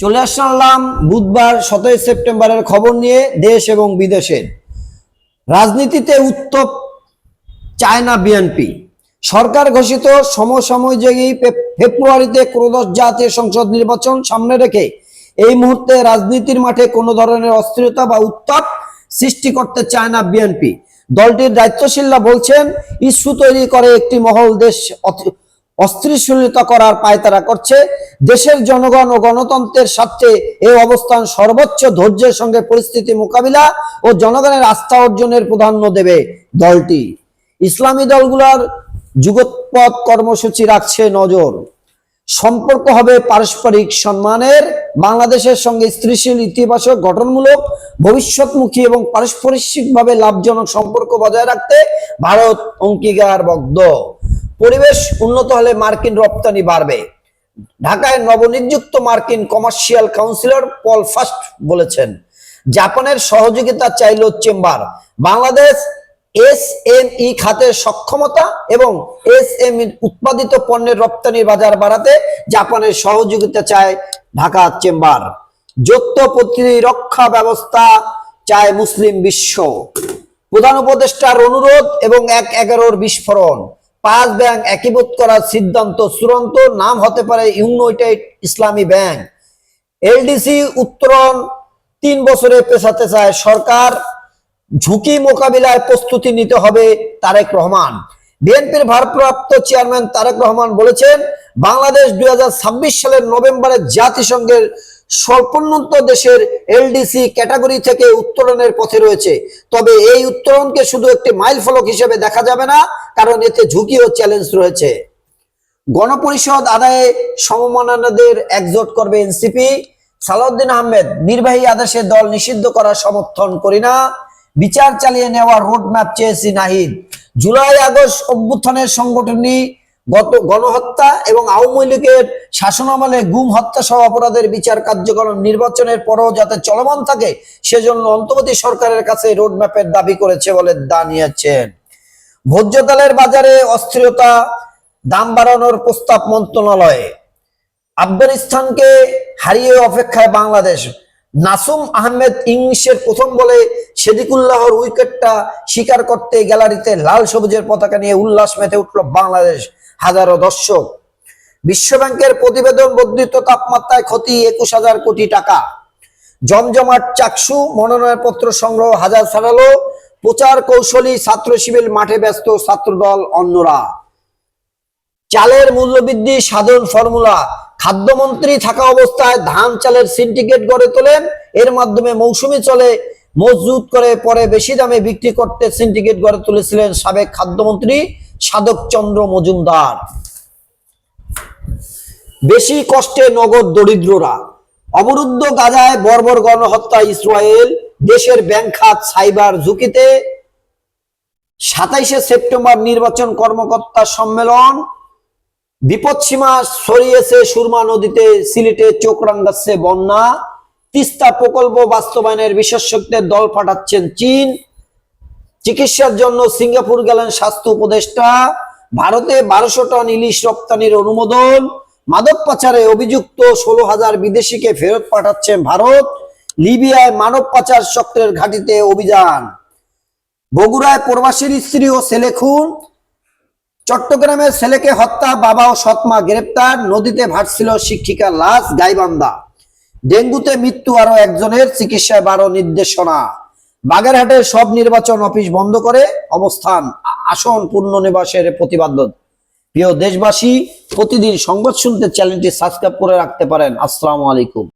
চলে আসলাম বুধবার সতেরো সেপ্টেম্বরের খবর নিয়ে দেশ এবং বিদেশের রাজনীতিতে উত্তপ চায় না বিএনপি। সরকার ঘোষিত সমসাময়িকী ফেব্রুয়ারিতে ক্রোদশ জাতীয় সংসদ নির্বাচন সামনে রেখে এই মুহূর্তে রাজনীতির মাঠে কোনো ধরনের অস্থিরতা বা উত্তাপ সৃষ্টি করতে চায় না বিএনপি। দলটির দায়িত্বশীলরা বলছেন, ইস্যু তৈরি করে একটি মহল দেশ অস্থিরশীলতা করার পায়তারা করছে। দেশের জনগণ ও গণতন্ত্রের স্বার্থে এই অবস্থান সর্বোচ্চ ধৈর্যের সঙ্গে পরিস্থিতি মোকাবিলা ও জনগণের আস্থা অর্জনের প্রাধান্য দেবে দলটি। ইসলামী দলগুলোর যুগোৎপদ কর্মসূচি রাখছে নজর। সম্পর্ক হবে পারস্পরিক সম্মানের। বাংলাদেশের সঙ্গে স্থিতিশীল, ইতিবাচক, গঠনমূলক, ভবিষ্যৎমুখী এবং পারস্পরিকভাবে লাভজনক সম্পর্ক বজায় রাখতে ভারত অঙ্গীকারবদ্ধ। পরিবেশ উন্নত হলে মার্কিন রপ্তানি বাড়বে। ঢাকায় নবনিযুক্ত মার্কিন কমার্শিয়াল কাউন্সিলর পল ফাস্ট বলেছেন, জাপানের সহযোগিতা চাইল chamber. Bangladesh S M E খাতের সক্ষমতা এবং এস এম ই উৎপাদিত পণ্যের রপ্তানির বাজার বাড়াতে জাপানের সহযোগিতা চায় ঢাকা চেম্বার। যৌথ প্রতিরক্ষা ব্যবস্থা চায় মুসলিম বিশ্ব। প্রধান উপদেষ্টার অনুরোধ এবং এক এগারোর বিস্ফোরণ। পাঁচ ব্যাংক একীভূত করার সিদ্ধান্ত চূড়ান্ত নাম হতে পারে ইউনাইটেড ইসলামী ব্যাংক। এলডিসি উত্তরণ তিন বছরে পেছাতে চায় সরকার। ঝুঁকি মোকাবিলায় প্রস্তুতি নিতে হবে তারেক রহমান। বিএনপির ভারপ্রাপ্ত চেয়ারম্যান তারেক রহমান বলেছেন, বাংলাদেশ দুই হাজার ছাব্বিশ সালের নভেম্বরে জাতিসংঘের স্বল্পোন্নত দেশের এলডিসি ক্যাটাগরি থেকে উত্তরণের পথে রয়েছে। তবে এই উত্তরণকে শুধু একটি মাইল ফলক হিসেবে দেখা যাবে না, কারণ এতে ঝুঁকি ও চ্যালেঞ্জ রয়েছে। গণপরিষদ আদায়ে সমমানাদের একজোট করবে এনসিপি। সালাউদ্দিন আহমেদ, নির্বাহী আদেশে দল নিষিদ্ধ করার সমর্থন করি না। বিচার চালিয়ে নেওয়ার রোডম্যাপ চেয়েছি নাহিদ। জুলাই আগস্ট অভ্যুত্থানের সংগঠনী গত গণহত্যা এবং আওয়ামী লীগের শাসনামলে গুম, হত্যা সহ অপরাধের বিচার কার্যক্রম নির্বাচনের পরও যাতে চলমান থাকে, সেজন্য অন্তর্বর্তী সরকারের কাছে রোডম্যাপের দাবি করেছে বলে জানিয়েছেন। ভোজ্য তেলের বাজারে অস্থিরতা, দাম বাড়ানোর প্রস্তাব মন্ত্রণালয়ে। আফগানিস্তানকে হারিয়ে অপেক্ষায় বাংলাদেশ। নাসুম আহমেদ ইংলিশের প্রথম বলে সেদিকুল্লাহর উইকেটটা শিকার করতে গ্যালারিতে লাল সবুজের পতাকা নিয়ে উল্লাস মেতে উঠল বাংলাদেশ। হাজারো দর্শক। বিশ্বব্যাংকের প্রতিবেদন বর্ধিত তাপমাত্রায় ক্ষতি একুশ হাজার কোটি টাকা। জমজমাট চাকসু, মনোনয়নপত্র সংগ্রহ হাজার ছাড়ালো। প্রচার কৌশলী ছাত্র শিবির মাঠে ব্যস্ত ছাত্রদল অন্যরা। চালের মূল্যবৃদ্ধি, সাধন ফর্মুলা। খাদ্যমন্ত্রী থাকা অবস্থায় ধান চালের সিন্ডিকেট গড়ে তোলেন। এর মাধ্যমে মৌসুমি চলে। মজুত করে পরে বেশি দামে বিক্রি করতে সিন্ডিকেট গড়ে তুলেছিলেন সাবেক খাদ্যমন্ত্রী। সাধক চন্দ্র মজুমদার। বেশি কষ্টে নগদ দরিদ্ররা। অবরুদ্ধ গাজায় বর্বর গণহত্যা ইসরায়েল। দেশের ব্যাংক খাত সাইবার ঝুঁকিতে। সাতাইশে সেপ্টেম্বর নির্বাচন কর্মকর্তা সম্মেলন। বিপদসীমা ছড়িয়েছে সুরমা নদীতে, সিলেটে চোখ রাঙ্গাচ্ছে বন্যা। তিস্তা প্রকল্প বাস্তবায়নের বিশেষজ্ঞদের দল পাঠাচ্ছেন চীন। চিকিৎসার জন্য সিঙ্গাপুর গেলেন স্বাস্থ্য উপদেষ্টা। ভারতে বারোশো টন ইলিশ রপ্তানির অনুমোদন। মাদক পাচারে অভিযুক্ত ষোলো হাজার বিদেশিকে ফেরত পাঠাচ্ছে ভারত। লিবিয়ায় মানব পাচার চক্রের ঘাটিতে অভিযান। বগুড়ায় প্রবাসীর স্ত্রী ও ছেলে খুন। চট্টগ্রামের ছেলেকে হত্যা, বাবা ও সৎমা গ্রেপ্তার। নদীতে ভাসছিল শিক্ষিকার লাশ, গাইবান্ধা। ডেঙ্গুতে মৃত্যু আরও একজনের, চিকিৎসায় বারো নির্দেশনা। বাগেরহাটের সব নির্বাচন অফিস বন্ধ করে অবস্থান আসন পূর্ণ নিবাসের প্রতিবাদ প্রিয় দেশবাসী, প্রতিদিন সংবাদ শুনতে চ্যানেলটি সাবস্ক্রাইব করে রাখতে পারেন। আসসালামু আলাইকুম।